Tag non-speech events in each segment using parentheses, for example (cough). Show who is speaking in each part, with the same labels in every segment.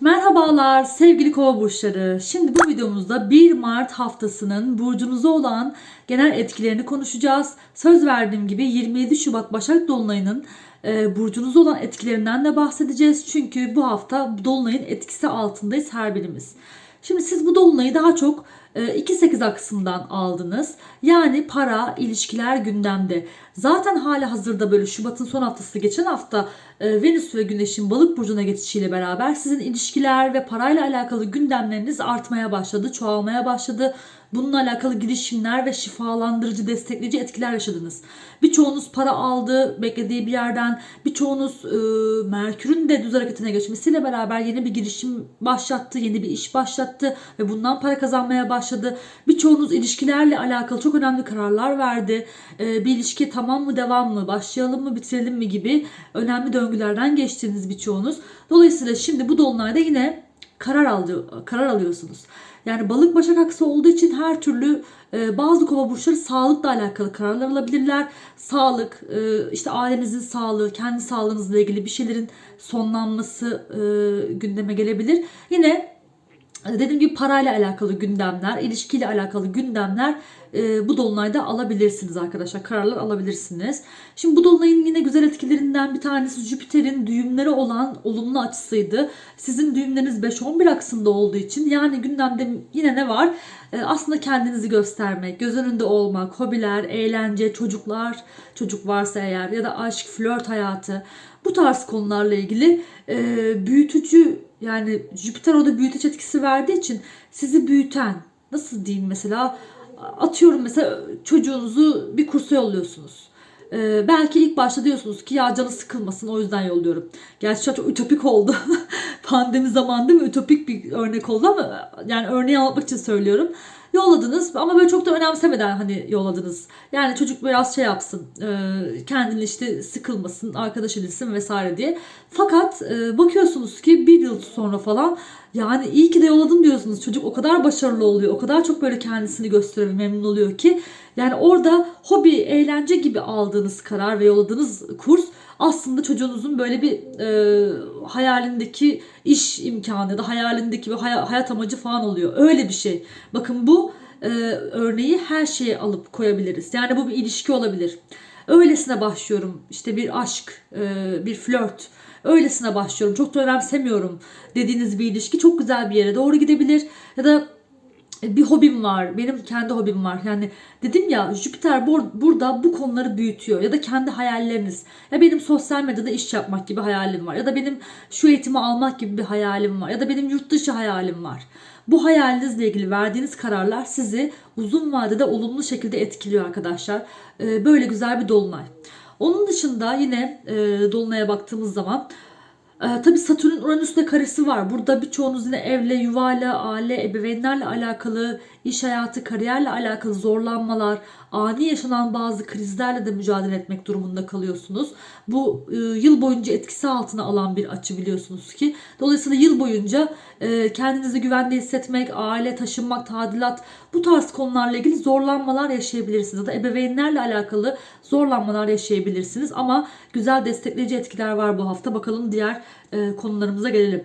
Speaker 1: Merhabalar sevgili kova burçları. Şimdi bu videomuzda 1 Mart haftasının burcunuza olan genel etkilerini konuşacağız. Söz verdiğim gibi 27 Şubat Başak Dolunay'ının e, burcunuza olan etkilerinden de bahsedeceğiz. Çünkü bu hafta Dolunay'ın etkisi altındayız her birimiz. Şimdi siz bu Dolunay'ı daha çok e, 2-8 aksından aldınız. Yani para, ilişkiler gündemde. Zaten hala hazırda böyle Şubat'ın son haftası geçen hafta e, Venüs ve Güneş'in balık burcuna geçişiyle beraber sizin ilişkiler ve parayla alakalı gündemleriniz artmaya başladı, çoğalmaya başladı. Bununla alakalı girişimler ve şifalandırıcı, destekleyici etkiler yaşadınız. Birçoğunuz para aldı beklediği bir yerden. Birçoğunuz e, Merkür'ün de düz hareketine geçmesiyle beraber yeni bir girişim başlattı, yeni bir iş başlattı ve bundan para kazanmaya başladı. Birçoğunuz ilişkilerle alakalı çok önemli kararlar verdi. E, bir ilişki tamam mı, devam mı, başlayalım mı, bitirelim mi gibi önemli döngülerden geçtiniz birçoğunuz. Dolayısıyla şimdi bu dolunayda yine karar aldı, karar alıyorsunuz. Yani balık başak aksı olduğu için her türlü e, bazı kova burçları sağlıkla alakalı kararlar alabilirler. Sağlık, e, işte ailenizin sağlığı, kendi sağlığınızla ilgili bir şeylerin sonlanması e, gündeme gelebilir. Yine dediğim gibi parayla alakalı gündemler, ilişkiyle alakalı gündemler e, bu dolunayda alabilirsiniz arkadaşlar. Kararlar alabilirsiniz. Şimdi bu dolunayın yine güzel etkilerinden bir tanesi Jüpiter'in düğümleri olan olumlu açısıydı. Sizin düğümleriniz 5-11 aksında olduğu için yani gündemde yine ne var? E, aslında kendinizi göstermek, göz önünde olmak, hobiler, eğlence, çocuklar, çocuk varsa eğer ya da aşk, flört hayatı bu tarz konularla ilgili e, büyütücü yani Jüpiter orada büyüteç etkisi verdiği için sizi büyüten nasıl diyeyim mesela atıyorum mesela çocuğunuzu bir kursa yolluyorsunuz. Ee, belki ilk başta diyorsunuz ki ya canı sıkılmasın o yüzden yolluyorum. Gerçi çok ütopik oldu. (laughs) Pandemi zamanında mı ütopik bir örnek oldu ama yani örneği anlatmak için söylüyorum. Yolladınız ama böyle çok da önemsemeden hani yolladınız. Yani çocuk biraz şey yapsın, e, kendini işte sıkılmasın, arkadaş edilsin vesaire diye. Fakat e, bakıyorsunuz ki bir yıl sonra falan yani iyi ki de yolladım diyorsunuz. Çocuk o kadar başarılı oluyor, o kadar çok böyle kendisini gösteriyor memnun oluyor ki. Yani orada hobi, eğlence gibi aldığınız karar ve yolladığınız kurs aslında çocuğunuzun böyle bir e, hayalindeki iş imkanı ya da hayalindeki bir hay- hayat amacı falan oluyor. Öyle bir şey. Bakın bu e, örneği her şeye alıp koyabiliriz. Yani bu bir ilişki olabilir. Öylesine başlıyorum. İşte bir aşk, e, bir flört. Öylesine başlıyorum. Çok da önemsemiyorum dediğiniz bir ilişki çok güzel bir yere doğru gidebilir. Ya da bir hobim var. Benim kendi hobim var. Yani dedim ya Jüpiter bur- burada bu konuları büyütüyor. Ya da kendi hayalleriniz. Ya benim sosyal medyada iş yapmak gibi hayalim var. Ya da benim şu eğitimi almak gibi bir hayalim var. Ya da benim yurt dışı hayalim var. Bu hayalinizle ilgili verdiğiniz kararlar sizi uzun vadede olumlu şekilde etkiliyor arkadaşlar. Ee, Böyle güzel bir dolunay. Onun dışında yine e, dolunaya baktığımız zaman ee, tabii Satürn'ün Uranüs'le karesi var. Burada birçoğunuz yine evle, yuvayla, aile, ebeveynlerle alakalı, iş hayatı, kariyerle alakalı zorlanmalar, ani yaşanan bazı krizlerle de mücadele etmek durumunda kalıyorsunuz. Bu e, yıl boyunca etkisi altına alan bir açı biliyorsunuz ki. Dolayısıyla yıl boyunca e, kendinizi güvende hissetmek, aile, taşınmak, tadilat bu tarz konularla ilgili zorlanmalar yaşayabilirsiniz. Ya da ebeveynlerle alakalı zorlanmalar yaşayabilirsiniz. Ama güzel destekleyici etkiler var bu hafta. Bakalım diğer e, konularımıza gelelim.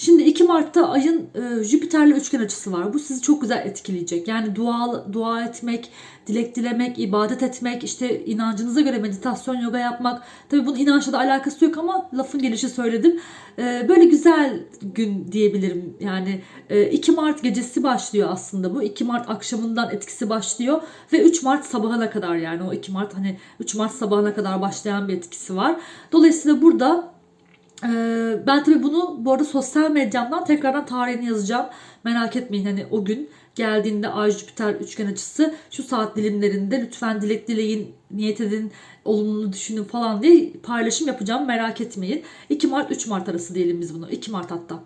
Speaker 1: Şimdi 2 Mart'ta ayın e, Jüpiter'le üçgen açısı var. Bu sizi çok güzel etkileyecek. Yani dua dua etmek, dilek dilemek, ibadet etmek, işte inancınıza göre meditasyon, yoga yapmak. Tabii bunun inançla da alakası yok ama lafın gelişi söyledim. E, böyle güzel gün diyebilirim. Yani e, 2 Mart gecesi başlıyor aslında bu. 2 Mart akşamından etkisi başlıyor ve 3 Mart sabahına kadar yani o 2 Mart hani 3 Mart sabahına kadar başlayan bir etkisi var. Dolayısıyla burada ee, ben tabii bunu bu arada sosyal medyamdan tekrardan tarihini yazacağım. Merak etmeyin hani o gün geldiğinde Ay Jüpiter üçgen açısı şu saat dilimlerinde lütfen dilek dileyin, niyet edin, olumlu düşünün falan diye paylaşım yapacağım. Merak etmeyin. 2 Mart 3 Mart arası diyelim biz bunu. 2 Mart hatta.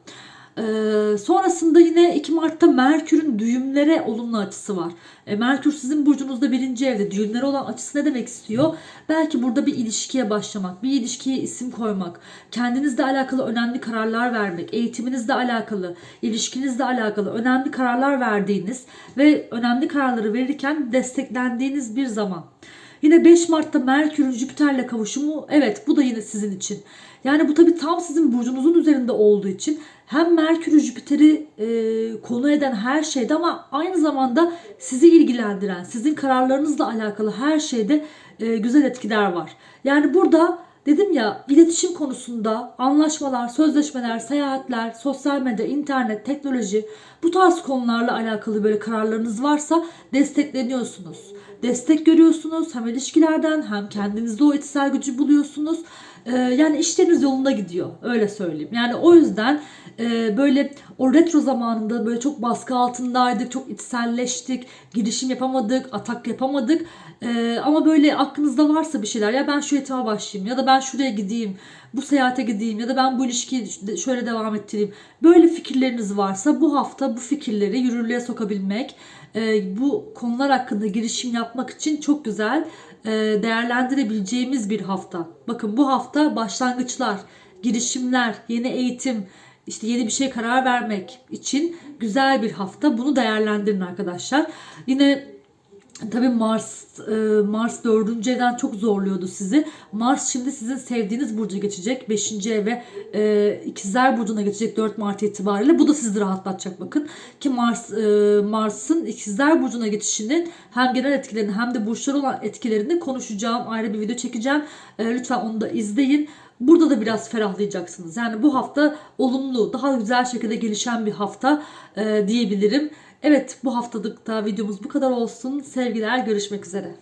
Speaker 1: Ee, sonrasında yine 2 Mart'ta Merkür'ün düğümlere olumlu açısı var. E, Merkür sizin burcunuzda birinci evde. Düğümlere olan açısı ne demek istiyor? Belki burada bir ilişkiye başlamak, bir ilişkiye isim koymak, kendinizle alakalı önemli kararlar vermek, eğitiminizle alakalı, ilişkinizle alakalı önemli kararlar verdiğiniz ve önemli kararları verirken desteklendiğiniz bir zaman. Yine 5 Mart'ta Merkür'ün Jüpiter'le kavuşumu evet bu da yine sizin için. Yani bu tabii tam sizin burcunuzun üzerinde olduğu için hem Merkür Jüpiter'i e, konu eden her şeyde ama aynı zamanda sizi ilgilendiren, sizin kararlarınızla alakalı her şeyde e, güzel etkiler var. Yani burada dedim ya iletişim konusunda anlaşmalar, sözleşmeler, seyahatler, sosyal medya, internet, teknoloji bu tarz konularla alakalı böyle kararlarınız varsa destekleniyorsunuz. Destek görüyorsunuz hem ilişkilerden hem kendinizde o içsel gücü buluyorsunuz. Ee, yani işleriniz yolunda gidiyor öyle söyleyeyim. Yani o yüzden e, böyle o retro zamanında böyle çok baskı altındaydık, çok içselleştik, girişim yapamadık, atak yapamadık. Ee, ama böyle aklınızda varsa bir şeyler ya ben şu yatama başlayayım ya da ben şuraya gideyim, bu seyahate gideyim ya da ben bu ilişkiyi şöyle devam ettireyim. Böyle fikirleriniz varsa bu hafta bu fikirleri yürürlüğe sokabilmek, e, bu konular hakkında girişim yapmak için çok güzel e, değerlendirebileceğimiz bir hafta. Bakın bu hafta başlangıçlar, girişimler, yeni eğitim, işte yeni bir şey karar vermek için güzel bir hafta. Bunu değerlendirin arkadaşlar. Yine Tabii Mars e, Mars dördüncü evden çok zorluyordu sizi. Mars şimdi sizin sevdiğiniz burcu geçecek. 5. eve e, ikizler burcuna geçecek 4 Mart itibariyle. Bu da sizi rahatlatacak bakın. Ki Mars e, Mars'ın ikizler burcuna geçişinin hem genel etkilerini hem de burçlara olan etkilerini konuşacağım. Ayrı bir video çekeceğim. E, lütfen onu da izleyin. Burada da biraz ferahlayacaksınız. Yani bu hafta olumlu, daha güzel şekilde gelişen bir hafta e, diyebilirim. Evet bu haftalık da videomuz bu kadar olsun. Sevgiler görüşmek üzere.